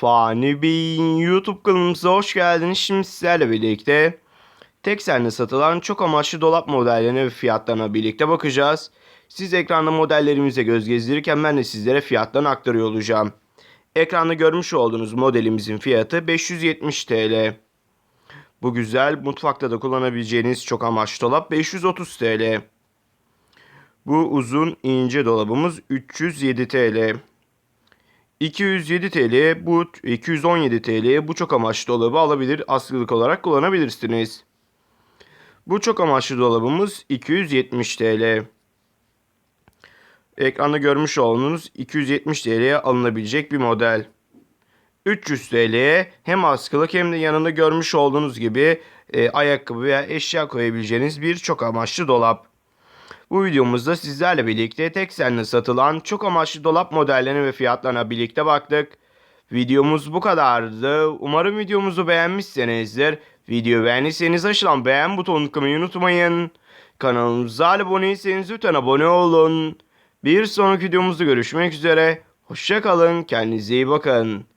Fani Bey'in YouTube kanalımıza hoş geldiniz. Şimdi sizlerle birlikte tek sende satılan çok amaçlı dolap modellerine ve fiyatlarına birlikte bakacağız. Siz ekranda modellerimize göz gezdirirken ben de sizlere fiyatlarını aktarıyor olacağım. Ekranda görmüş olduğunuz modelimizin fiyatı 570 TL. Bu güzel mutfakta da kullanabileceğiniz çok amaçlı dolap 530 TL. Bu uzun ince dolabımız 307 TL. 207 TL bu 217 TL bu çok amaçlı dolabı alabilir askılık olarak kullanabilirsiniz. Bu çok amaçlı dolabımız 270 TL. Ekranda görmüş olduğunuz 270 TL'ye alınabilecek bir model. 300 TL'ye hem askılık hem de yanında görmüş olduğunuz gibi e, ayakkabı veya eşya koyabileceğiniz bir çok amaçlı dolap. Bu videomuzda sizlerle birlikte tek senle satılan çok amaçlı dolap modellerine ve fiyatlarına birlikte baktık. Videomuz bu kadardı. Umarım videomuzu beğenmişsinizdir. Video beğendiyseniz aşağıdan beğen butonunu tıklamayı unutmayın. Kanalımıza abone değilseniz lütfen abone olun. Bir sonraki videomuzda görüşmek üzere. Hoşçakalın. Kendinize iyi bakın.